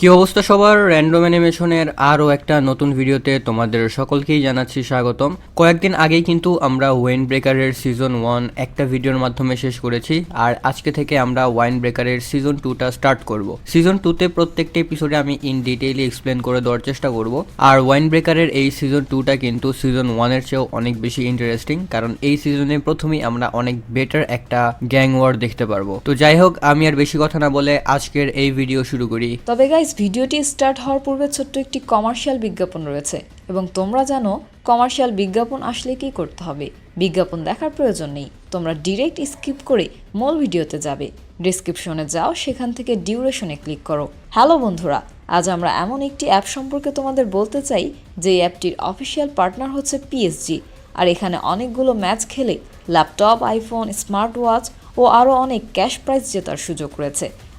কি অবস্থা সবার? র্যান্ডম অ্যানিমেশনের আরও একটা নতুন ভিডিওতে তোমাদের সকলকেই জানাচ্ছি স্বাগতম। কয়েকদিন আগেই কিন্তু আমরা ওয়াইন ব্রেকারের সিজন ওয়ান একটা ভিডিওর মাধ্যমে শেষ করেছি, আর আজকে থেকে আমরা ওয়াইন ব্রেকারের সিজন টুটা স্টার্ট করব। সিজন টুতে প্রত্যেকটা এপিসোডে আমি ইন ডিটেইলি এক্সপ্লেন করে দেওয়ার চেষ্টা করব, আর ওয়াইন ব্রেকারের এই সিজন টুটা কিন্তু সিজন ওয়ানের চেয়েও অনেক বেশি ইন্টারেস্টিং কারণ এই সিজনে প্রথমেই আমরা অনেক বেটার একটা গ্যাং ওয়ার দেখতে পারব। তো যাই হোক, আমি আর বেশি কথা না বলে আজকের এই ভিডিও শুরু করি। তবে গাইজ ভিডিওটি স্টার্ট হওয়ার পূর্বে ছোট্ট একটি কমার্শিয়াল বিজ্ঞাপন রয়েছে এবং তোমরা জানো কমার্শিয়াল বিজ্ঞাপন আসলে কি করতে হবে? বিজ্ঞাপন দেখার প্রয়োজন নেই। তোমরা ডিরেক্ট স্কিপ করে মূল ভিডিওতে যাবে। ডিসক্রিপশনে যাও, সেখান থেকে ডিউরেশনে ক্লিক করো। হ্যালো বন্ধুরা, আজ আমরা এমন একটি অ্যাপ সম্পর্কে তোমাদের বলতে চাই, যে অ্যাপটির অফিসিয়াল পার্টনার হচ্ছে পিএসজি আর এখানে অনেকগুলো ম্যাচ খেলে ল্যাপটপ আইফোন স্মার্ট ওয়াচ ও আরও অনেক ক্যাশ প্রাইজ জেতার সুযোগ রয়েছে।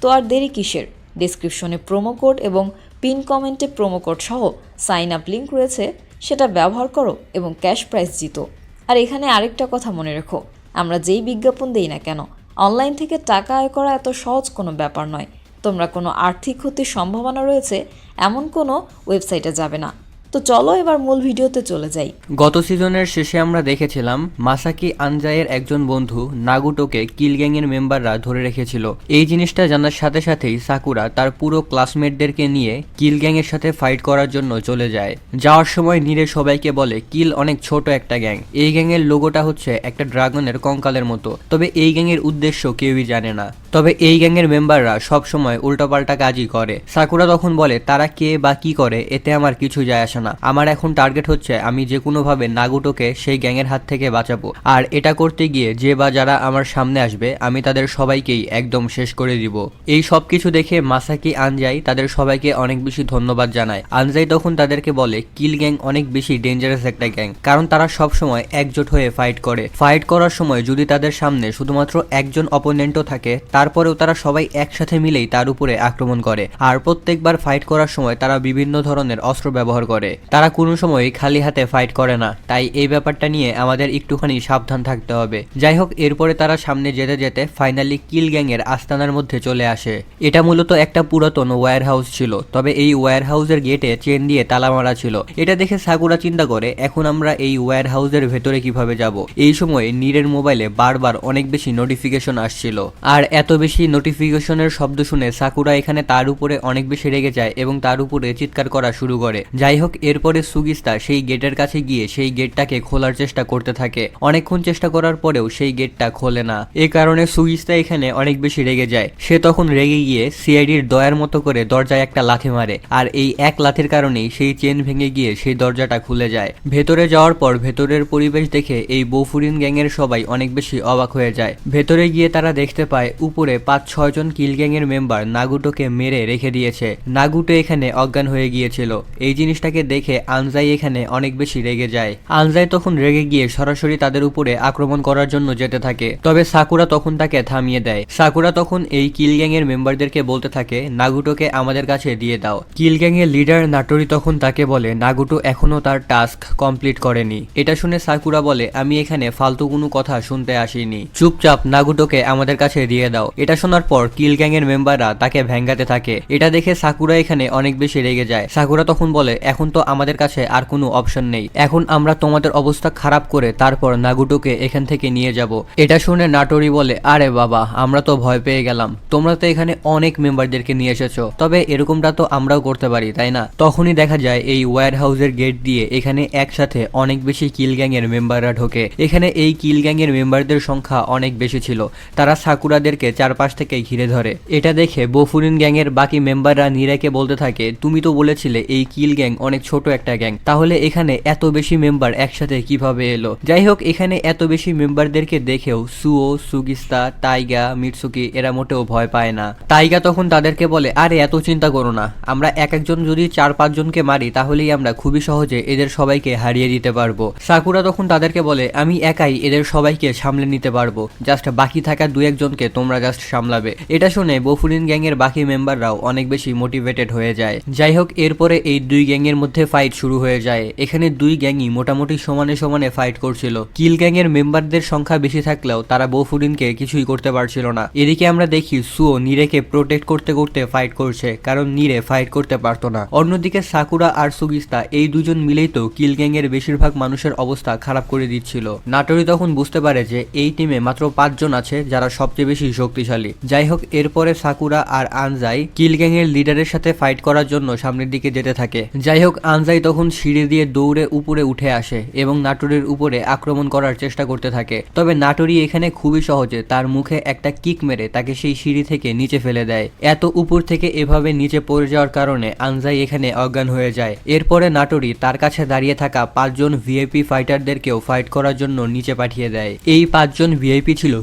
তো আর দেরি কিসের? ডিসক্রিপশনে প্রোমো কোড এবং পিন কমেন্টে প্রোমো কোড সহ সাইন আপ লিঙ্ক রয়েছে, সেটা ব্যবহার করো এবং ক্যাশ প্রাইজ জিতো। আর এখানে আরেকটা কথা মনে রেখো, আমরা যেই বিজ্ঞাপন দেই না কেন অনলাইন থেকে টাকা আয় করা এত সহজ কোনো ব্যাপার নয়। তোমরা কোনো আর্থিক ক্ষতির সম্ভাবনা রয়েছে, এমন কোনো ওয়েবসাইটে যাবে না। তো চলো এবার মূল ভিডিওতে চলে যাই। গত সিজনের শেষে আমরা দেখেছিলাম মাসাকি আনজাইয়ের একজন বন্ধু নাগুটোকে কিল গ্যাং গ্যাংয়ের মেম্বাররা ধরে রেখেছিল। এই জিনিসটা জানার সাথে সাথেই সাকুরা তার পুরো ক্লাসমেটদেরকে নিয়ে কিল গ্যাংয়ের সাথে ফাইট করার জন্য চলে যায়। যাওয়ার সময় নীরে সবাইকে বলে, কিল অনেক ছোট একটা গ্যাং। এই গ্যাং গ্যাংয়ের লোগোটা হচ্ছে একটা ড্রাগনের কঙ্কালের মতো। তবে এই গ্যাংয়ের উদ্দেশ্য কেউই জানে না। তবে এই গ্যাংয়ের মেম্বাররা সব সময় উল্টাপাল্টা কাজই করে। সাকুরা তখন বলে, তারা কে বা কি করে? এতে আমার কিছু যায় আসে না। আমার এখন টার্গেট হচ্ছে আমি যে কোনোভাবে নাগুটোকে সেই গ্যাংয়ের হাত থেকে বাঁচাবো। আর এটা করতে গিয়ে যে বা যারা আমার সামনে আসবে, আমি তাদের সবাইকেই একদম শেষ করে দিব। এই সব কিছু দেখে মাসাকি আনজাই তাদের সবাইকে অনেক বেশি ধন্যবাদ জানায়। আনজাই তখন তাদেরকে বলে, কিল গ্যাং অনেক বেশি ডেঞ্জারাস একটা গ্যাং। কারণ তারা সব সময় একজোট হয়ে ফাইট করে। ফাইট করার সময় যদি তাদের সামনে শুধুমাত্র একজন অপোনেন্টও থাকে, তারপরেও তারা সবাই একসাথে মিলেই তার উপরে আক্রমণ করে। আর প্রত্যেকবার ফাইট করার সময় তারা বিভিন্ন ধরনের অস্ত্র ব্যবহার করে। তারা কোনো সময় খালি হাতে ফাইট করে না। তাই এই ব্যাপারটা নিয়ে আমাদের একটুখানি সাবধান থাকতে হবে। যাই হোক, এরপরে তারা সামনে যেতে যেতে ফাইনালি কিল গ্যাংয়ের আস্তানার মধ্যে চলে আসে। এটা মূলত একটা পুরাতন ওয়্যার হাউস ছিল, তবে এই ওয়্যার হাউসের গেটে চেন দিয়ে তালা মারা ছিল। এটা দেখে সাকুরা চিন্তা করে, এখন আমরা এই ওয়্যার হাউসের ভেতরে কীভাবে যাব? এই সময় নীরের মোবাইলে বারবার অনেক বেশি নোটিফিকেশন আসছিল। আর এত বেশি নোটিফিকেশনের শব্দ শুনে সাকুরা এখানে তার উপরে অনেক বেশি রেগে যায় এবং তার উপরে চিৎকার করা শুরু করে। যাই হোক এরপরে সুগিস্তা সেই গেটের কাছে গিয়ে সেই গেটটাকে খোলার চেষ্টা করতে থাকে। অনেকক্ষণ চেষ্টা করার পরেও সেই গেটটা খোলে না। এ কারণে সুগিস্তা এখানে অনেক বেশি রেগে যায়। সে তখন রেগে গিয়ে সিআইডির দয়ার মতো করে দরজায় একটা লাথি মারে। আর এই এক লাথির কারণেই সেই চেন ভেঙে গিয়ে সেই দরজাটা খুলে যায়। ভেতরে যাওয়ার পর ভেতরের পরিবেশ দেখে এই বৌফুরিন গ্যাংয়ের সবাই অনেক বেশি অবাক হয়ে যায়। ভেতরে গিয়ে তারা দেখতে পায়, উপরে পাঁচ ছয়জন কিল গ্যাংয়ের মেম্বার নাগুটোকে মেরে রেখে দিয়েছে। নাগুটো এখানে অজ্ঞান হয়ে গিয়েছিল। এই জিনিসটাকে দেখে আনজাই এখানে অনেক বেশি রেগে যায়। আনজাই তখন রেগে গিয়ে সরাসরি তাদের উপরে আক্রমণ করার জন্য যেতে থাকে। তবে সাকুরা তখন তাকে থামিয়ে দেয়। সাকুরা তখন এই কিল গ্যাং এর মেম্বারদেরকে বলতে থাকে, নাগুটোকে আমাদের কাছে দিয়ে দাও। কিল গ্যাং এর লিডার নাটোরি তখন তাকে বলে, নাগুটো এখনও তার টাস্ক কমপ্লিট করেনি। এটা শুনে সাকুরা বলে, আমি এখানে ফালতু কোনো কথা শুনতে আসিনি। চুপচাপ নাগুটোকে আমাদের কাছে দিয়ে দাও। এটা শোনার পর কিল গ্যাং এর মেম্বাররা তাকে ভেঙ্গাতে থাকে। এটা দেখে সাকুরা এখানে অনেক বেশি রেগে যায়। সাকুরা তখন বলে, এখন তো আমাদের কাছে আর কোনো অপশন নেই। এখন আমরা তোমাদের অবস্থা খারাপ করে তারপর নাগুটোকে এখান থেকে নিয়ে যাব। এটা শুনে নাটোরি বলে, আরে বাবা, আমরা তো ভয় পেয়ে গেলাম। তোমরা তো এখানে অনেক মেম্বারদেরকে নিয়ে এসেছ। তবে এরকমটা তো আমরাও করতে পারি, তাই না? তখনই দেখা যায় এই ওয়্যার হাউসের গেট দিয়ে এখানে একসাথে অনেক বেশি কিল গ্যাং এর মেম্বাররা ঢোকে। এখানে এই কিল গ্যাং এর মেম্বারদের সংখ্যা অনেক বেশি ছিল। তারা সাকুরাদেরকে চারপাশ থেকে ঘিরে ধরে। এটা দেখে বফুরিন গ্যাং এর বাকি মেম্বাররা নীরাকে বলতে থাকে, তুমি তো বলেছিলে এই কিল গ্যাং অনেক ছোট একটা গ্যাং। তাহলে এখানে এত বেশি মেম্বার একসাথে কীভাবে এলো? যাই হোক, এখানে এত বেশি মেম্বারদেরকে দেখেও সুও, সুগিস্তা টাইগা মিটসুকি এরা মোটেও ভয় পায় না। টাইগা তখন তাদেরকে বলে, আরে, এত চিন্তা করো না। আমরা এক একজন যদি চার পাঁচজনকে মারি, তাহলেই আমরা খুবই সহজে এদের সবাইকে হারিয়ে দিতে পারব। সাকুরা তখন তাদেরকে বলে, আমি একাই এদের সবাইকে সামলে নিতে পারব। জাস্ট বাকি থাকা দু একজনকে তোমরা জাস্ট সামলাবে। এটা শুনে বফুরিন গ্যাংয়ের বাকি মেম্বাররাও অনেক বেশি মোটিভেটেড হয়ে যায়। যাই হোক, এরপরে এই দুই গ্যাংয়ের মধ্যে ফাইট শুরু হয়ে যায়। এখানে দুই গ্যাংই মোটামুটি সমানে সমানে ফাইট করছিল। কিল গ্যাংয়ের মেম্বারদের সংখ্যা বেশি থাকলেও তারা বফুরিনকে কিছুই করতে পারছিল না। এদিকে আমরা দেখি সুও নিরেকে প্রোটেক্ট করতে করতে ফাইট করছে, কারণ নিরে ফাইট করতে পারতো না। অন্যদিকে সাকুরা আর সুগিস্তা এই দুজন মিলেই তো কিল গ্যাংয়ের বেশিরভাগ মানুষের অবস্থা খারাপ করে দিচ্ছিল। নাটোরি তখন বুঝতে পারে যে এই টিমে মাত্র পাঁচজন আছে যারা সবচেয়ে বেশি শক্তিশালী। যাই হোক, এরপরে সাকুরা আর আনজাই কিল গ্যাংয়ের লিডারের সাথে ফাইট করার জন্য সামনের দিকে যেতে থাকে। যাই হোক আনজাই তখন সিঁড়ি দিয়ে দৌড়ে উপরে উঠে আসে এবং নাটোরের উপরে আক্রমণ করার চেষ্টা করতে থাকে। তবে নাটোরি এখানে খুবই সহজে তার মুখে একটা কিক মেরে তাকে সেই সিঁড়ি থেকে নিচে ফেলে দেয়। এত উপর থেকে এভাবে নিচে পড়ে যাওয়ার কারণে আনজাই এখানে অজ্ঞান হয়ে যায়। এরপরে নাটোরি তার কাছে দাঁড়িয়ে থাকা পাঁচজন ভিআইপি ফাইটারদেরকেও ফাইট করার জন্য নিচে পাঠিয়ে দেয়। এই পাঁচজন ভিআইপি ছিল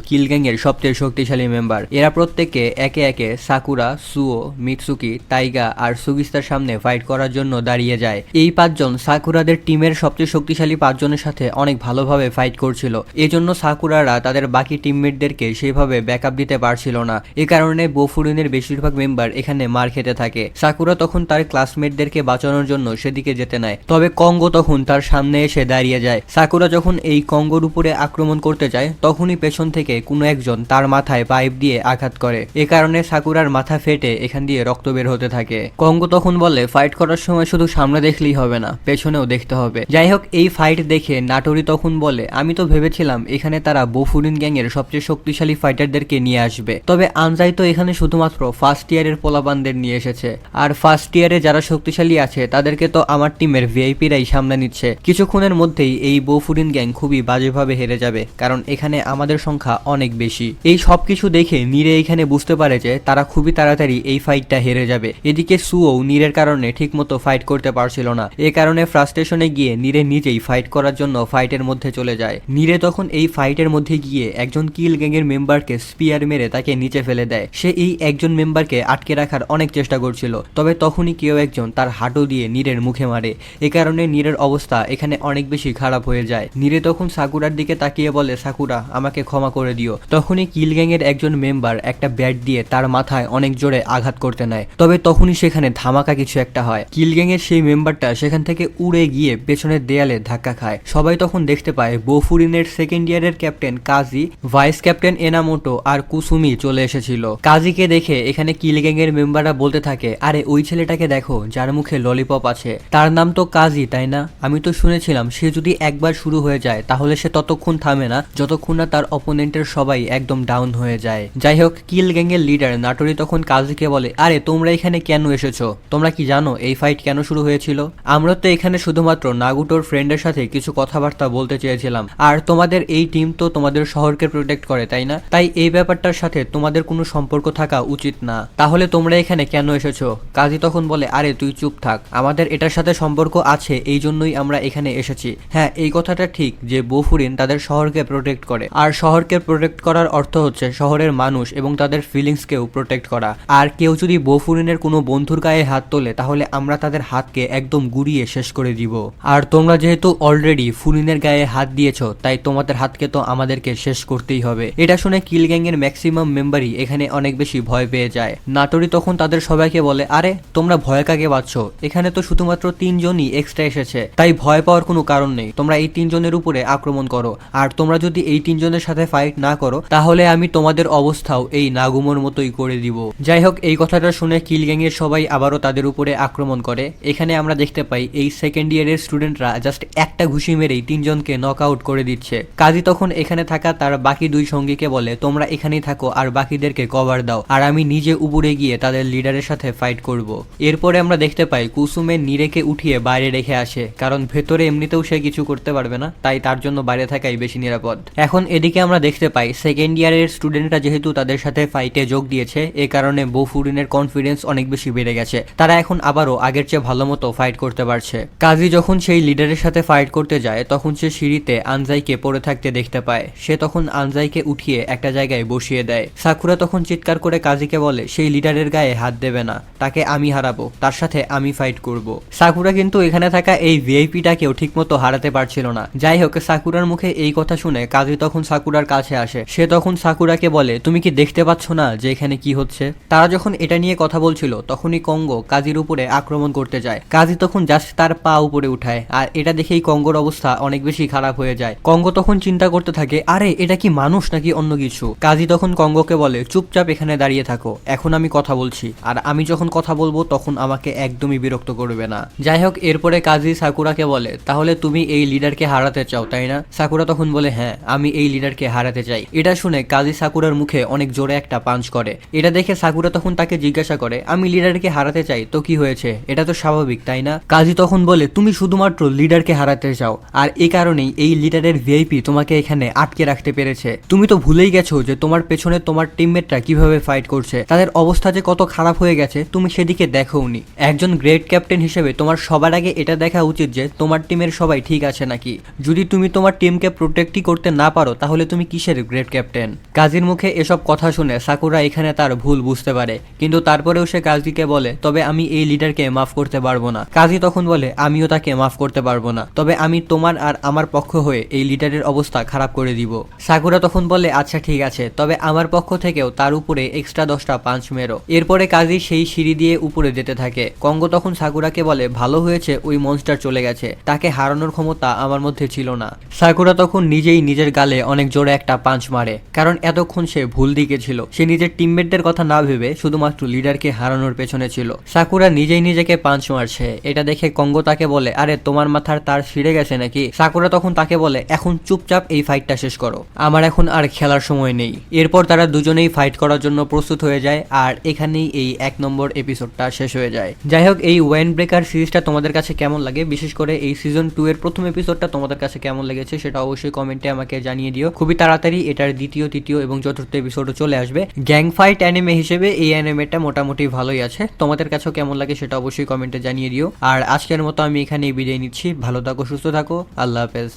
এর সবচেয়ে শক্তিশালী মেম্বার। এরা প্রত্যেককে একে একে সাকুরা সুও মিৎসুকি টাইগা আর সুগিস্তার সামনে ফাইট করার জন্য দাঁড়িয়ে যায়। এই পাঁচজন সাকুরাদের টিমের সবচেয়ে শক্তিশালী পাঁচজনের সাথে অনেক ভালোভাবে ফাইট করছিল। এজন্য সাকুরারা তাদের বাকি টিমমেটদেরকে সেভাবে ব্যাকআপ দিতে পারছিল না। এ কারণে বফুরিনের বেশিরভাগ মেম্বার এখানে মার খেতে থাকে। সাকুরা তখন তার ক্লাসমেটদেরকে বাঁচানোর জন্য সেদিকে যেতে নেয়। তবে কঙ্গো তখন তার সামনে এসে দাঁড়িয়ে যায়। সাকুরা যখন এই কঙ্গোর উপরে আক্রমণ করতে যায়, তখনই পেছন থেকে কোনো একজন তার মাথায় পাইপ দিয়ে আঘাত করে। এ কারণে সাকুরার মাথা ফেটে এখান দিয়ে রক্ত বের হতে থাকে। কঙ্গো তখন বলে ফাইট করার সময় শুধু সামনে দেখলেই হবে না, পেছনেও দেখতে হবে। যাই হোক এই ফাইট দেখে নাটোরি তখন বলে, আমি তো ভেবেছিলাম এখানে তারা বফুরিন গ্যাংয়ের সবচেয়ে শক্তিশালী ফাইটারদেরকে নিয়ে আসবে। তবে আনজাই তো এখানে শুধুমাত্র ফার্স্ট ইয়ারের পোলাবানদের নিয়ে এসেছে। আর ফার্স্ট ইয়ারে যারা শক্তিশালী আছে, তাদেরকে তো আমার টিমের ভিআইপিরাই সামনে নিচ্ছে। কিছুক্ষণের মধ্যেই এই বফুরিন গ্যাং খুবই বাজেভাবে হেরে যাবে, কারণ এখানে আমাদের সংখ্যা অনেক বেশি। এই সব কিছু দেখে নীরে এখানে বুঝতে পারে যে তারা খুবই তাড়াতাড়ি এই ফাইটটা হেরে যাবে। এদিকে সুও নীরের কারণে ঠিকমতো ফাইট করতে পারছিল না। এ কারণে ফ্রাস্ট্রেশনে গিয়ে নীরে নিজেই ফাইট করার জন্য ফাইটের মধ্যে চলে যায়। নীরে তখন এই ফাইটের মধ্যে গিয়ে একজন কিল গ্যাংয়ের মেম্বারকে স্পিয়ার মেরে তাকে নিচে ফেলে দেয়। সে এই একজন মেম্বারকে আটকে রাখার অনেক চেষ্টা করছিল, তবে তখনই কেউ একজন তার হাঁটু দিয়ে নীরের মুখে মারে। এ কারণে নীরের অবস্থা এখানে অনেক বেশি খারাপ হয়ে যায়। নীরে তখন সাকুরার দিকে তাকিয়ে বলে, সাকুরা, আমাকে ক্ষমা করে দিও। তখনই কিল গ্যাংয়ের একজন মেম্বার একটা ব্যাট দিয়ে তার মাথায় অনেক জোরে আঘাত করতে নেয়। তবে তখনই সেখানে ধামাকা কিছু একটা হয়। কিল গ্যাংয়ের সেই মেম্বারটা সেখান থেকে উড়ে গিয়ে পেছনের দেয়ালে ধাক্কা খায়। সবাই তখন দেখতে পায় বফুরিনের সেকেন্ড ইয়ারের captain Kaji vice captain Enomoto আর কুসুমি চলে এসেছিল। কাজীকে দেখে এখানে কিল গ্যাংয়ের মেম্বাররা বলতে থাকে, আরে, ওই ছেলেটাকে দেখো, যার মুখে ললিপপ আছে। তার নাম তো কাজী, তাই না? আমি তো শুনেছিলাম, সে যদি একবার শুরু হয়ে যায়, তাহলে সে ততক্ষণ থামে না, যতক্ষণ না তার অপোনেন্টের সবাই একদম ডাউন হয়ে যায়। যাই হোক, কিল গ্যাংয়ের লিডার নাটোরি তখন কাজীকে বলে, আরে, তোমরা এখানে কেন এসেছ? তোমরা কি জানো, এই ফাইট কেন শুরু হয়েছিল আমরা তো এখানে শুধুমাত্র নাগুটোর ফ্রেন্ডের সাথে কিছু কথাবার্তা বলতে চেয়েছিলাম। আর তোমাদের এই টিম তো তোমাদের শহরকে প্রোটেক্ট করে, তাই না? তাই এই ব্যাপারটার সাথে তোমাদের কোনো সম্পর্ক থাকা উচিত না। তাহলে তোমরা এখানে কেন এসেছ? কাজী তখন বলে, আরে, তুই চুপ থাক। আমাদের এটার সাথে সম্পর্ক আছে, এই জন্যই আমরা এখানে এসেছি। হ্যাঁ এই কথাটা ঠিক যে বফুরিন তাদের শহরকে প্রোটেক্ট করে। আর শহরকে প্রোটেক্ট করার অর্থ হচ্ছে শহরের মানুষ এবং তাদের ফিলিংসকেও প্রোটেক্ট করা। আর কেউ যদি বফুরিনের কোনো বন্ধুর গায়ে হাত তোলে, তাহলে আমরা তাদের হাতকে একদম গুড়িয়ে শেষ করে দিব। আর তোমরা যেহেতু অলরেডি ফুরিনের গায়ে হাত দিয়েছ, তাই তোমাদের হাতকে তো আমাদেরকে শেষ করতেই হবে। এটা শুনে কিল গ্যাংয়ের ম্যাক্সিমাম মেম্বারই এখানে অনেক বেশি ভয় পেয়ে যায়। নাটোরি তখন তাদের সবাইকে বলে, আরে, তোমরা ভয় কাকে পাচ্ছ? এখানে তো শুধুমাত্র তিনজনই এক্সট্রা এসেছে। তাই ভয় পাওয়ার কোনো কারণ নেই। তোমরা এই তিনজনের উপরে আক্রমণ করো। আর তোমরা যদি এই তিনজনের সাথে ফাইট না করো, তাহলে আমি তোমাদের অবস্থাও এই নাগুমোর মতোই করে দিব। যাই হোক, এই কথাটা শুনে কিল গ্যাংয়ের সবাই আবারও তাদের উপরে আক্রমণ করে। এখানে আমরা দেখতে পাই, এই সেকেন্ড ইয়ারের স্টুডেন্টরা জাস্ট একটা ঘুষি মেরেই তিনজনকে নক আউট করে দিচ্ছে। কাজী তখন এখানে থাকা তার বাকি দুই সঙ্গীকে বলে, তোমরা এখানেই থাকো আর বাকিদেরকে কভার দাও, আর আমি নিজে উপরে গিয়ে তাদের লিডারের সাথে ফাইট করব। এরপরে আমরা দেখতে পাই, কুসুমের নিরেকে উঠিয়ে বাইরে রেখে আসে, কারণ ভেতরে এমনিতেও সে কিছু করতে পারবে না, তাই তার জন্য বাইরে থাকাই বেশি নিরাপদ। এখন এদিকে আমরা দেখতে পাই সেকেন্ড ইয়ারের স্টুডেন্টরা যেহেতু তাদের সাথে ফাইটে যোগ দিয়েছে, এ কারণে বফুরিনের কনফিডেন্স অনেক বেশি বেড়ে গেছে। তারা এখন আবারও আগের চেয়ে ভালো মতো ফাইট করতে পারছে। কাজী যখন সেই লিডারের সাথে ফাইট করতে যায়, তখন সে সিঁড়িতে আনজাইকে পড়ে থাকতে দেখতে পায়। সে তখন আনজাইকে উঠিয়ে একটা জায়গায় বসিয়ে দেয়। সাকুরা তখন চিৎকার করে কাজীকে বলে, সেই লিডারের গায়ে হাত দেবে না। তাকে আমি হারাবো। তার সাথে আমি ফাইট করব। সাকুরা কিন্তু এখানে থাকা এই ভিআইপিটাকেও ঠিকমতো হারাতে পারছিল না। যাই হোক, সাকুরার মুখে এই কথা শুনে কাজী তখন সাকুরার কাছে আসে। সে তখন সাকুরাকে বলে, তুমি কি দেখতে পাচ্ছ না যে এখানে কি হচ্ছে? তারা যখন এটা নিয়ে কথা বলছিল, তখনই কঙ্গো কাজীর উপরে আক্রমণ করতে যায়। কাজী তখন জাস্ট তার পা উপরে উঠায়। আর এটা দেখেই কঙ্গোর অবস্থা অনেক বেশি খারাপ হয়ে যায়। কঙ্গো তখন চিন্তা করতে থাকে, আরে, এটা কি মানুষ নাকি অন্য কিছু? কাজী তখন কঙ্গোকে বলে, চুপচাপ এখানে দাঁড়িয়ে থাকো, এখন আমি কথা বলছি। আর আমি যখন কথা বলব, তখন আমাকে একদমই বিরক্ত করবে না। যাই হোক, এরপরে কাজী সাকুরাকে বলে, তাহলে তুমি এই লিডারকে হারাতে চাও, তাই না? সাকুরা তখন বলে হ্যাঁ আমি এই লিডারকে হারাতে চাই। এটা শুনে কাজী সাকুরার মুখে অনেক জোরে একটা পাঞ্চ করে। এটা দেখে সাকুরা তখন তাকে জিজ্ঞাসা করে, আমি লিডারকে হারাতে চাই, তো কি হয়েছে? এটা তো স্বাভাবিক। তাই না? কাজী তখন বলে, তুমি শুধুমাত্র লিডারকে হারাতে চাও, আর এই কারণেই এই লিডারের ভিআইপি তোমাকে এখানে আটকে রাখতে পেরেছে। তুমি তো ভুলেই গেছো যে তোমার পেছনে তোমার টিমমেটরা কীভাবে ফাইট করছে। তাদের অবস্থা যে কত খারাপ হয়ে গেছে, তুমি সেদিকে দেখোনি একজন গ্রেট ক্যাপ্টেন হিসেবে তোমার সবার আগে এটা দেখা উচিত যে তোমার টিমের সবাই ঠিক আছে নাকি। যদি তুমি তোমার টিমকে প্রোটেক্টই করতে না পারো, তাহলে তুমি কিসের গ্রেট ক্যাপ্টেন কাজীর মুখে এসব কথা শুনে সাকুরা এখানে তার ভুল বুঝতে পারে, কিন্তু তারপরেও সে কাজীকে বলে, তবে আমি এই লিডারকে মাফ করতে পারব না। কাজী তখন বলে, আমিও তাকে মাফ করতে পারব না। তবে আমি তোমার আর আমার পক্ষ হয়ে এই লিডারের অবস্থা খারাপ করে দিব। সাকুরা তখন বলে আচ্ছা ঠিক আছে। তবে আমার পক্ষ থেকেও তার উপরে এক্সট্রা দশটা পাঁচ মেরো। এরপরে কাজী সেই সিঁড়ি দিয়ে উপরে যেতে থাকে। কঙ্গ তখন সাকুরাকে বলে, ভালো হয়েছে, ওই মনস্টার চলে গেছে। তাকে হারানোর ক্ষমতা আমার মধ্যে ছিল না। সাকুরা তখন নিজেই নিজের গালে অনেক জোরে একটা পাঞ্চ মারে, কারণ এতক্ষণ সে ভুল দিকে ছিল। সে নিজের টিমমেটদের কথা না ভেবে শুধুমাত্র লিডারকে হারানোর পেছনে ছিল। সাকুরা নিজেই নিজেকে পাঞ্চ মারছে। এটা দেখে কঙ্গো তাকে বলে, আরে, তোমার মাথার তার ছিঁড়ে গেছে নাকি? সাকুরা তখন তাকে বলে, এখন চুপচাপ এই ফাইটটা শেষ করো। আমার এখন আর খেলার সময় নেই। এরপর তারা দুজনেই ফাইট করার জন্য প্রস্তুত হয়ে যায়, আর এখানেই এই এক নম্বর এপিসোডটা শেষ হয়ে যায়। যাই হোক, এই ওয়াইন ব্রেকার সিরিজটা তোমাদের কাছে কেমন লাগে? বিশেষ করে এই সিজন টু এর প্রথম এপিসোডটা তোমাদের কাছে কেমন লেগেছে, সেটা অবশ্যই কমেন্টে আমাকে জানিয়ে দিও। খুবই তাড়াতাড়ি এটার দ্বিতীয়, তৃতীয় এবং চতুর্থ এপিসোডও চলে আসবে। গ্যাং ফাইট অ্যানিমে হিসেবে এই অ্যানিমেটা মোটামুটি ভালোই আছে। তোমাদের কাছেও কেমন লাগে সেটা অবশ্যই কমেন্টে জানিয়ে দিও আর আজকের মতো আমি এখানেই বিদায় নিচ্ছি। ভালো থাকো সুস্থ থাকো। আল্লাহ হাফেজ।